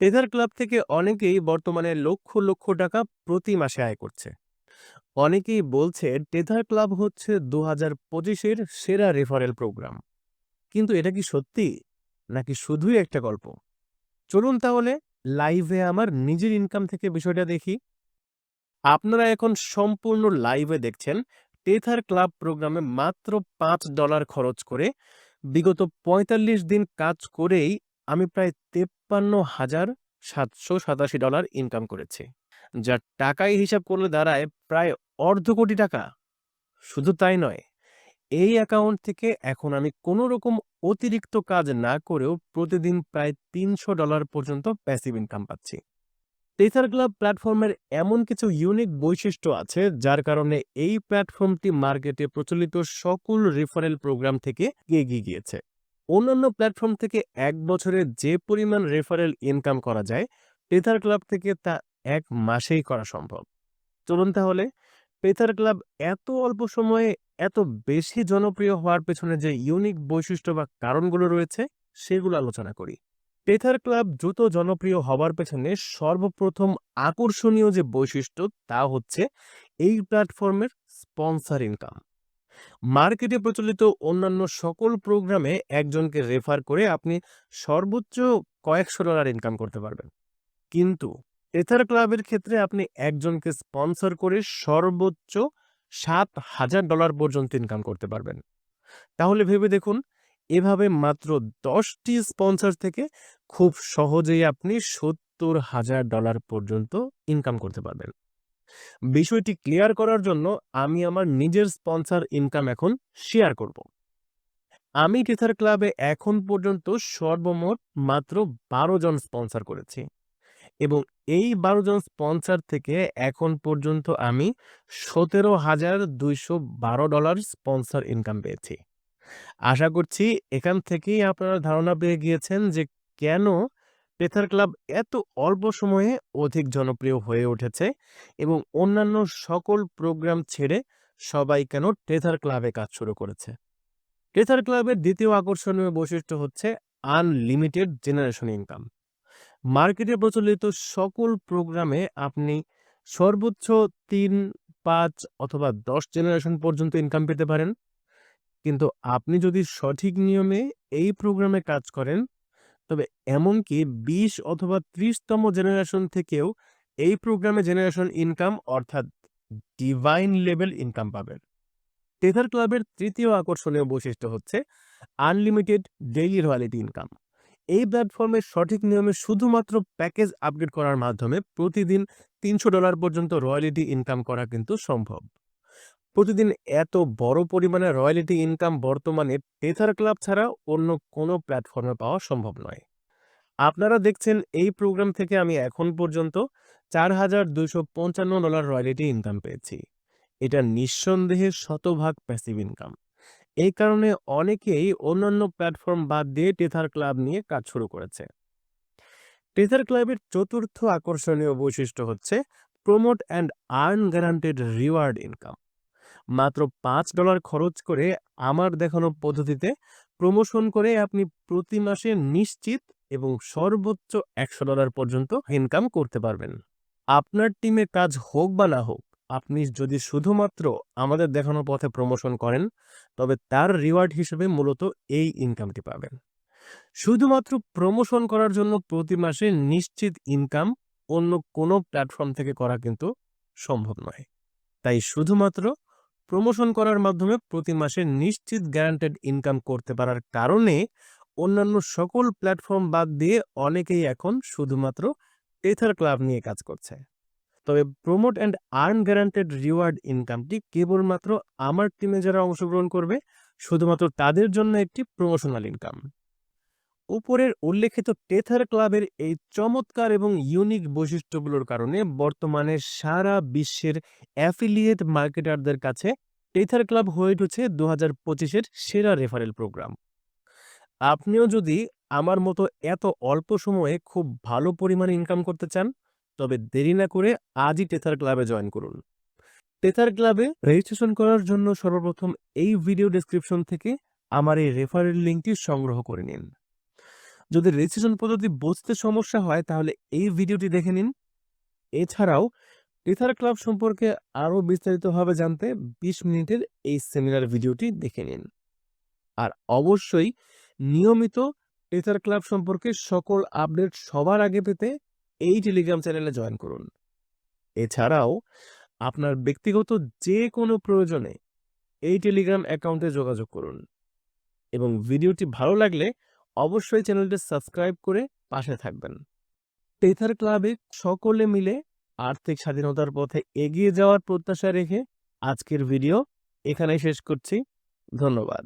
Tether club থেকে অনেকেই বর্তমানে লক্ষ লক্ষ টাকা প্রতি মাসে আয় করছে। অনেকেই বলছে টেথার ক্লাব হচ্ছে দু হাজার পঁচিশের সেরা রেফারেল প্রোগ্রাম কিন্তু এটা কি সত্যি? নাকি শুধুই একটা গল্প? চলুন তাহলে লাইভে আমার নিজের ইনকাম থেকে বিষয়টা দেখি। আপনারা এখন সম্পূর্ণ লাইভে দেখছেন টেথার ক্লাব প্রোগ্রামে মাত্র পাঁচ ডলার খরচ করে বিগত পঁয়তাল্লিশ দিন কাজ করেই আমি প্রায় তেপ্পান্ন হাজার সাতশো সাতাশি ডলার ইনকাম করেছে যা টাকায় হিসাব করলে দাঁড়ায় প্রায় অর্ধ কোটি টাকা। শুধু তাই নয়, এই অ্যাকাউন্ট থেকে এখন আমি কোনো রকম অতিরিক্ত কাজ না করেও প্রতিদিন প্রায় তিনশো ডলার পর্যন্ত প্যাসিভ ইনকাম পাচ্ছি। টেথার ক্লাব প্ল্যাটফর্মের এমন কিছু ইউনিক বৈশিষ্ট্য আছে, যার কারণে এই প্ল্যাটফর্মটি মার্কেটে প্রচলিত সকল রেফারেল প্রোগ্রাম থেকে এগিয়ে গিয়েছে। অন্যান্য প্ল্যাটফর্ম থেকে এক বছরে যে পরিমাণ রেফারেল ইনকাম করা যায় টেথার ক্লাব থেকে তা এক মাসেই করা সম্ভব। চলুন তাহলে পেথার ক্লাব এত অল্প সময়ে এত বেশি জনপ্রিয় হওয়ার পেছনে যে ইউনিক বৈশিষ্ট্য বা কারণগুলো রয়েছে, সেগুলো আলোচনা করি। পেথার ক্লাব দ্রুত জনপ্রিয় হবার পেছনে সর্বপ্রথম আকর্ষণীয় যে বৈশিষ্ট্য তা হচ্ছে এই প্ল্যাটফর্মের স্পন্সর ইনকাম মার্কেটে প্রচলিত অন্যান্য সকল প্রোগ্রামে একজনকে রেফার করে আপনি সর্বোচ্চ কয়েকশো ডলার ইনকাম করতে পারবেন। কিন্তু এথার ক্লাবের ক্ষেত্রে আপনি একজনকে স্পন্সর করে সর্বোচ্চ সাত হাজার ডলার পর্যন্ত ইনকাম করতে পারবেন। তাহলে ভেবে দেখুন, এভাবে মাত্র দশটি স্পন্সর থেকে খুব সহজেই আপনি সত্তর হাজার ডলার পর্যন্ত ইনকাম করতে পারবেন। বিষয়টি ক্লিয়ার করার জন্য আমি আমার নিজের স্পন্সর ইনকাম এখন শেয়ার করব। আমি টেথার ক্লাবে এখন পর্যন্ত সর্বমোট মাত্র বারো জন স্পন্সর করেছি এবং এই বারো জন স্পন্সর থেকে এখন পর্যন্ত আমি সতেরো হাজার দুইশো বারো ডলার স্পন্সর ইনকাম পেয়েছি। আশা করছি এখান থেকেই আপনারা ধারণা পেয়ে গিয়েছেন যে কেন পেথার ক্লাব এত অল্প সময়ে অধিক জনপ্রিয় হয়ে উঠেছে এবং অন্যান্য সকল প্রোগ্রাম ছেড়ে সবাই কেন টেথার ক্লাবে কাজ শুরু করেছে। টেথার ক্লাবের দ্বিতীয় আকর্ষণীয় বৈশিষ্ট্য হচ্ছে আনলিমিটেড জেনারেশন ইনকাম মার্কেটে প্রচলিত সকল প্রোগ্রামে আপনি সর্বোচ্চ তিন, পাঁচ অথবা দশ জেনারেশন পর্যন্ত ইনকাম পেতে পারেন। কিন্তু আপনি যদি সঠিক নিয়মে এই প্রোগ্রামে কাজ করেন তবে এমনকি বিশ অথবা ত্রিশতম জেনারেশন থেকেও এই প্রোগ্রামে জেনারেশন ইনকাম অর্থাৎ ডিভাইন লেভেল ইনকাম পাবেন টেথার ক্লাবের তৃতীয় আকর্ষণীয় বৈশিষ্ট্য হচ্ছে আনলিমিটেড ডেইলি রয়্যালিটি ইনকাম এই প্ল্যাটফর্মে সঠিক নিয়মে শুধুমাত্র প্যাকেজ আপগ্রেড করার মাধ্যমে প্রতিদিন তিনশো ডলার পর্যন্ত রয়্যালিটি ইনকাম করা কিন্তু সম্ভব। প্রতিদিন এত বড় পরিমাণে রয়্যালিটি ইনকাম বর্তমানে টেথার ক্লাব ছাড়া অন্য কোনো প্ল্যাটফর্মে পাওয়া সম্ভব নয়। আপনারা দেখছেন এই প্রোগ্রাম থেকে আমি এখন পর্যন্ত চার হাজার দুইশো পঞ্চান্ন ডলার রয়্যালিটি ইনকাম পেয়েছি। এটা নিঃসন্দেহে শতভাগ প্যাসিভ ইনকাম এই কারণে অনেকেই অন্যান্য প্ল্যাটফর্ম বাদ দিয়ে টেথার ক্লাব নিয়ে কাজ শুরু করেছে। টেথার ক্লাবের চতুর্থ আকর্ষণীয় বৈশিষ্ট্য হচ্ছে promote and earn guaranteed reward income মাত্র পাঁচ ডলার খরচ করে আমার দেখানো পদ্ধতিতে প্রমোশন করে আপনি প্রতি মাসে নিশ্চিত এবং সর্বোচ্চ একশো ডলার পর্যন্ত ইনকাম করতে পারবেন। আপনার টিমে কাজ হোক বা না হোক, আপনি যদি শুধুমাত্র আমাদের দেখানো পথে প্রমোশন করেন, তবে তার রিওয়ার্ড হিসেবে মূলত এই ইনকামটি পাবেন। শুধুমাত্র প্রমোশন করার জন্য প্রতি মাসে নিশ্চিত ইনকাম অন্য কোনো প্ল্যাটফর্ম থেকে করা কিন্তু সম্ভব নয়। তাই শুধুমাত্র প্রমোশন করার মাধ্যমে প্রতি মাসে নিশ্চিত গ্যারান্টেড ইনকাম করতে পারার কারণে অন্যান্য সকল প্ল্যাটফর্ম বাদ দিয়ে অনেকেই এখন শুধুমাত্র টেথার ক্লাব নিয়ে কাজ করছে। তবে promote and earn guaranteed reward ইনকামটি কেবলমাত্র আমার টিমে যারা অংশগ্রহণ করবে, শুধুমাত্র তাদের জন্য একটি প্রমোশনাল ইনকাম উপরের উল্লেখিত টেথার ক্লাবের এই চমৎকার এবং ইউনিক বৈশিষ্ট্যগুলোর কারণে বর্তমানে সারা বিশ্বের অ্যাফিলিয়েট মার্কেটারদের কাছে টেথার ক্লাব হয়ে উঠেছে দু হাজার পঁচিশের সেরা রেফারেল প্রোগ্রাম আপনিও যদি আমার মতো এত অল্প সময়ে খুব ভালো পরিমাণে ইনকাম করতে চান, তবে দেরি না করে আজই টেথার ক্লাবে জয়েন করুন। টেথার ক্লাবে রেজিস্ট্রেশন করার জন্য সর্বপ্রথম এই ভিডিও ডেসক্রিপশন থেকে আমার এই রেফারেল লিঙ্কটি সংগ্রহ করে নিন। যদি রেজিস্ট্রেশন পদ্ধতি বুঝতে সমস্যা হয়, তাহলে এই ভিডিওটি দেখে নিন। এছাড়াও, টেথার ক্লাব সম্পর্কে আরও বিস্তারিতভাবে জানতে বিশ মিনিটের এই সেমিনার ভিডিওটি দেখে নিন। আর অবশ্যই নিয়মিত টেথার ক্লাব সম্পর্কে সকল আপডেট সবার আগে পেতে এই টেলিগ্রাম চ্যানেলে জয়েন করুন। এছাড়াও, আপনার ব্যক্তিগত যে কোনো প্রয়োজনে এই টেলিগ্রাম অ্যাকাউন্টে যোগাযোগ করুন। এবং ভিডিওটি ভালো লাগলে অবশ্যই চ্যানেলটি সাবস্ক্রাইব করে পাশে থাকবেন। টেথার ক্লাবে সকলে মিলে আর্থিক স্বাধীনতার পথে এগিয়ে যাওয়ার প্রত্যাশা রেখে আজকের ভিডিও এখানেই শেষ করছি। ধন্যবাদ।